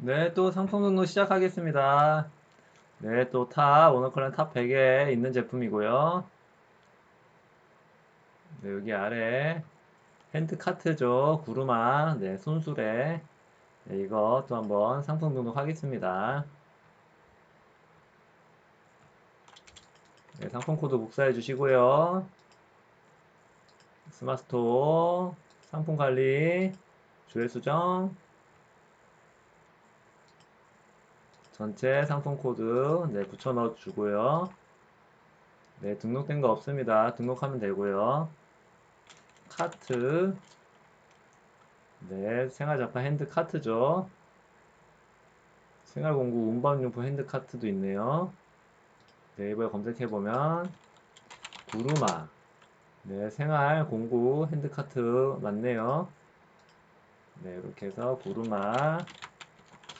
네, 또 상품 등록 시작하겠습니다. 네, 또 탑, 오너클랜 탑 100에 있는 제품이고요. 네, 여기 아래 핸드카트죠. 구루마, 네, 손수레. 네, 이거 또 한번 상품 등록하겠습니다. 네, 상품 코드 복사해 주시고요. 스마스토어, 상품 관리, 조회 수정, 전체 상품 코드 네, 붙여 넣어 주고요. 네, 등록된 거 없습니다. 등록하면 되고요. 카트. 네, 생활잡화 핸드 카트죠. 생활공구 운반용품 핸드 카트도 있네요. 네이버에 검색해 보면 구루마. 네, 생활 공구 핸드 카트 맞네요. 네, 이렇게 해서 구루마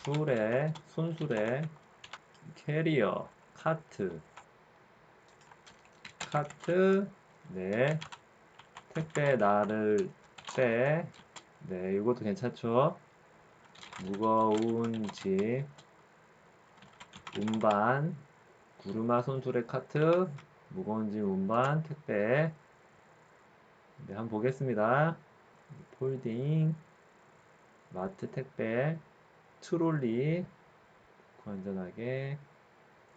수레, 손수레, 캐리어, 카트, 카트, 네, 택배 나를 때, 네, 이것도 괜찮죠? 무거운 짐, 운반, 구루마 손수레 카트, 무거운 짐 운반, 택배. 네, 한번 보겠습니다. 폴딩, 마트 택배, 트롤리, 안전하게,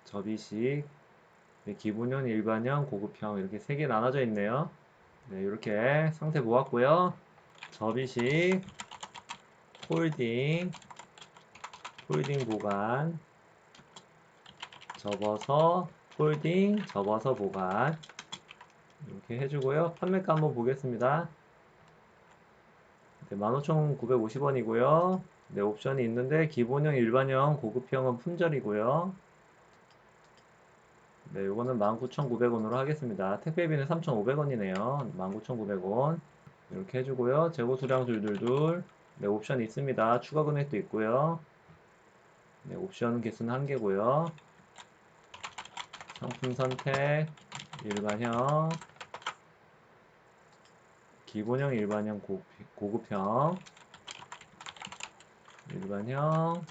접이식, 네, 기본형, 일반형, 고급형 이렇게 세 개 나눠져 있네요. 네, 이렇게 상태 보았고요. 접이식, 폴딩, 폴딩 보관, 접어서 폴딩, 접어서 보관 이렇게 해주고요. 판매가 한번 보겠습니다. 네, 15,950원이고요. 네, 옵션이 있는데 기본형, 일반형, 고급형은 품절이고요. 네, 요거는 19,900원으로 하겠습니다. 택배비는 3,500원이네요. 19,900원. 이렇게 해주고요. 재고 수량 둘둘둘. 네, 옵션이 있습니다. 추가 금액도 있고요. 네, 옵션 개수는 한 개고요. 상품 선택, 일반형, 기본형, 일반형, 고, 고급형, 일반형,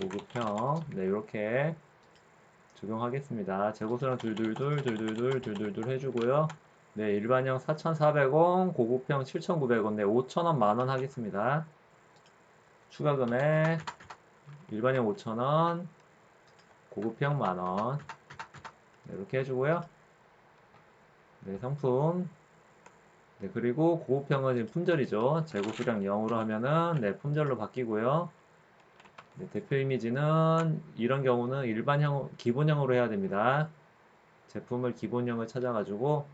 고급형, 네, 이렇게 적용하겠습니다. 재고수량 둘둘둘, 둘둘둘, 둘둘둘 해주고요. 네, 일반형 4,400원, 고급형 7,900원, 네, 5,000원, 만원 하겠습니다. 추가 금액, 일반형 5,000원, 고급형 만원. 네, 이렇게 해주고요. 네, 상품. 네, 그리고 고급형은 지금 품절이죠. 재고 수량 0으로 하면은, 네, 품절로 바뀌고요. 네, 대표 이미지는 이런 경우는 일반형, 기본형으로 해야 됩니다. 제품을 기본형을 찾아가지고,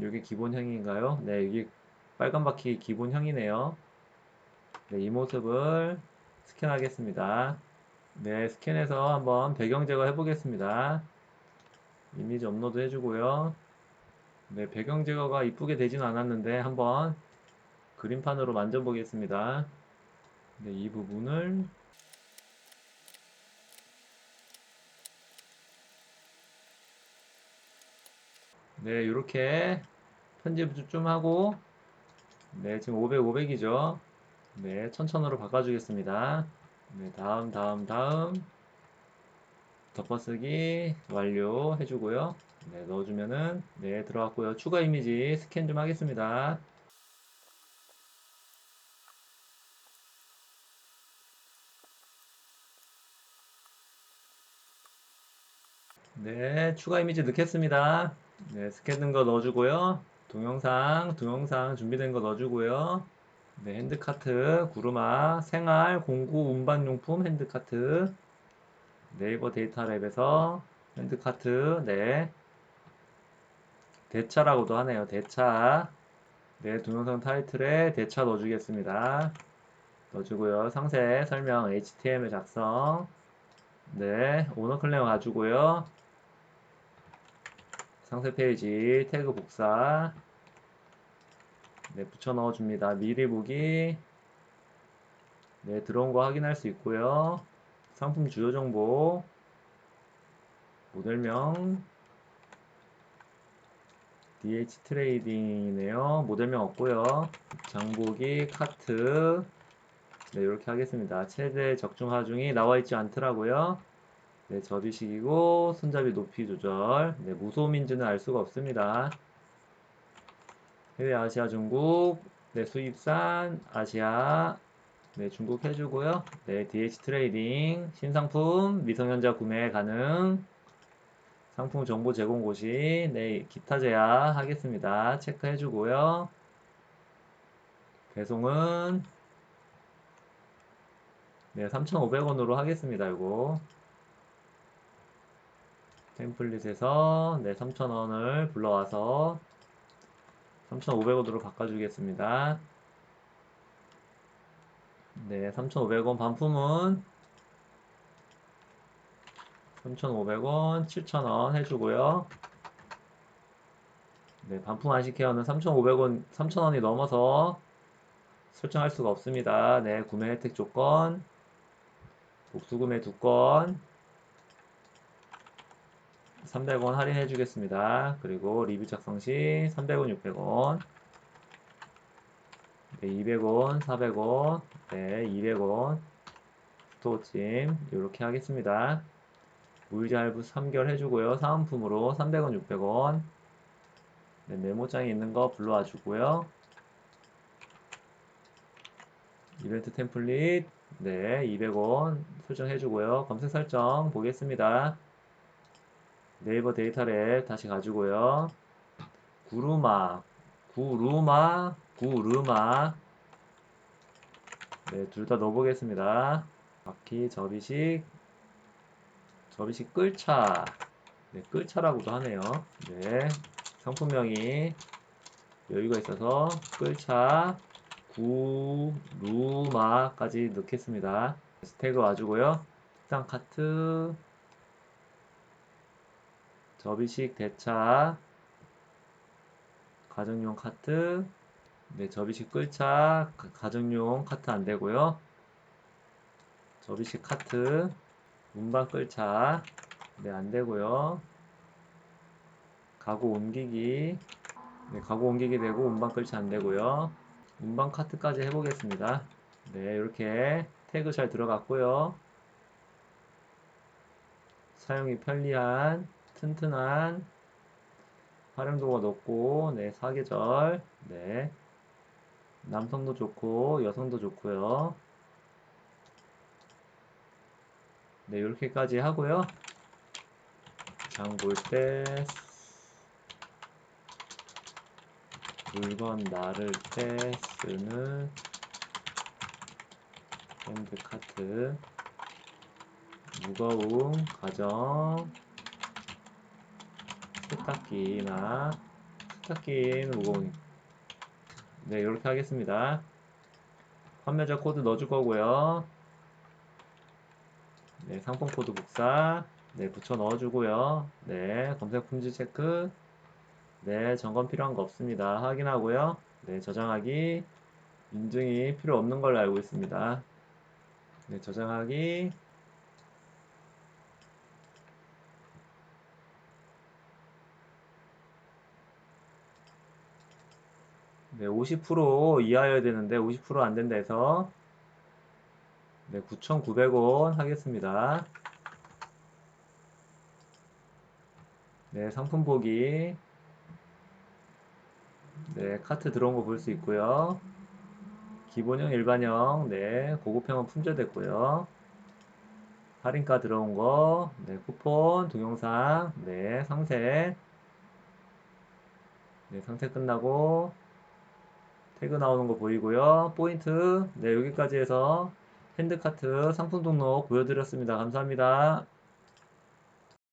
이게 기본형인가요? 네, 이게 빨간 바퀴 기본형이네요. 네, 이 모습을 스캔하겠습니다. 네, 스캔해서 한번 배경 제거 해보겠습니다. 이미지 업로드 해주고요. 네, 배경 제거가 이쁘게 되진 않았는데 한번 그림판으로 만져보겠습니다. 네, 이 부분을 네, 이렇게 편집 좀 하고 네, 지금 500, 500이죠. 네, 1000으로 바꿔주겠습니다. 네, 다음, 다음, 다음 덮어쓰기 완료 해주고요. 네, 넣어주면은 네 들어갔고요. 추가 이미지 스캔 좀 하겠습니다. 네, 추가 이미지 넣겠습니다. 네, 스캔된 거 넣어주고요. 동영상, 동영상 준비된 거 넣어주고요. 네, 핸드카트, 구루마, 생활, 공구, 운반용품 핸드카트. 네이버 데이터 랩에서 핸드카트, 네. 대차라고도 하네요. 대차. 네, 동영상 타이틀에 대차 넣어주겠습니다. 넣어주고요. 상세, 설명, HTML 작성. 네, 오너 클레어 가지고요. 상세 페이지, 태그 복사. 네, 붙여 넣어줍니다. 미리 보기. 네, 들어온 거 확인할 수 있고요. 상품 주요 정보, 모델명, DH 트레이딩이네요. 모델명 없고요. 장보기, 카트, 네, 이렇게 하겠습니다. 최대 적중 하중이 나와 있지 않더라고요. 네, 접이식이고 손잡이 높이 조절. 네, 무소민지는 알 수가 없습니다. 해외 아시아 중국. 네, 수입산 아시아. 네, 중국 해주고요. 네, DH 트레이딩 신상품 미성년자 구매 가능. 상품 정보 제공 고시. 네, 기타 제약 하겠습니다. 체크해 주고요. 배송은 네, 3,500원으로 하겠습니다. 이거 템플릿에서 네, 3,000원을 불러와서 3,500원으로 바꿔주겠습니다. 네, 3,500원 반품은 3,500원, 7,000원 해주고요. 네, 반품 안식케어는 3,500원, 3,000원이 넘어서 설정할 수가 없습니다. 네, 구매 혜택 조건, 복수 구매 두 건, 300원 할인해 주겠습니다. 그리고 리뷰 작성 시 300원, 600원, 네, 200원, 400원, 네, 200원, 스토어찜 이렇게 하겠습니다. 무이자 할부 3개월 해주고요. 사은품으로 300원, 600원, 네, 메모장에 있는 거 불러와 주고요. 이벤트 템플릿, 네, 200원 설정해 주고요. 검색 설정 보겠습니다. 네이버 데이터랩 다시 가지고요. 구루마, 구루마, 구루마. 네, 둘 다 넣어보겠습니다. 바퀴 접이식, 접이식 끌차. 네, 끌차라고도 하네요. 네, 상품명이 여유가 있어서 끌차, 구루마까지 넣겠습니다. 스태그 와주고요. 식상 카트, 접이식 대차, 가정용 카트, 네, 접이식 끌차, 가- 가정용 카트 안 되고요. 접이식 카트, 운반 끌차, 네, 안 되고요. 가구 옮기기, 네, 가구 옮기기 되고 운반 끌차 안 되고요. 운반 카트까지 해보겠습니다. 네, 이렇게 태그 잘 들어갔고요. 사용이 편리한, 튼튼한, 활용도가 높고, 네, 사계절, 네. 남성도 좋고, 여성도 좋고요. 네, 이렇게까지 하고요. 장 볼 때, 물건 나를 때 쓰는 핸드 카트, 무거움, 가정, 세탁기나 세탁기는 무거우니 네 이렇게 하겠습니다. 판매자 코드 넣어줄 거고요. 네 상품 코드 복사. 네 붙여 넣어주고요. 네 검색 품질 체크. 네 점검 필요한 거 없습니다. 확인하고요. 네 저장하기 인증이 필요 없는 걸로 알고 있습니다. 네 저장하기 네, 50% 이하여야 되는데 50%안 된다 해서 네, 9,900원 하겠습니다. 네, 상품 보기. 네, 카트 들어온 거 볼 수 있고요. 기본형, 일반형, 네, 고급형은 품절됐고요. 할인가 들어온 거, 네, 쿠폰, 동영상, 네, 상세. 네, 상세 끝나고 태그 나오는 거 보이고요. 포인트. 네, 여기까지 해서 핸드카트 상품 등록 보여드렸습니다. 감사합니다.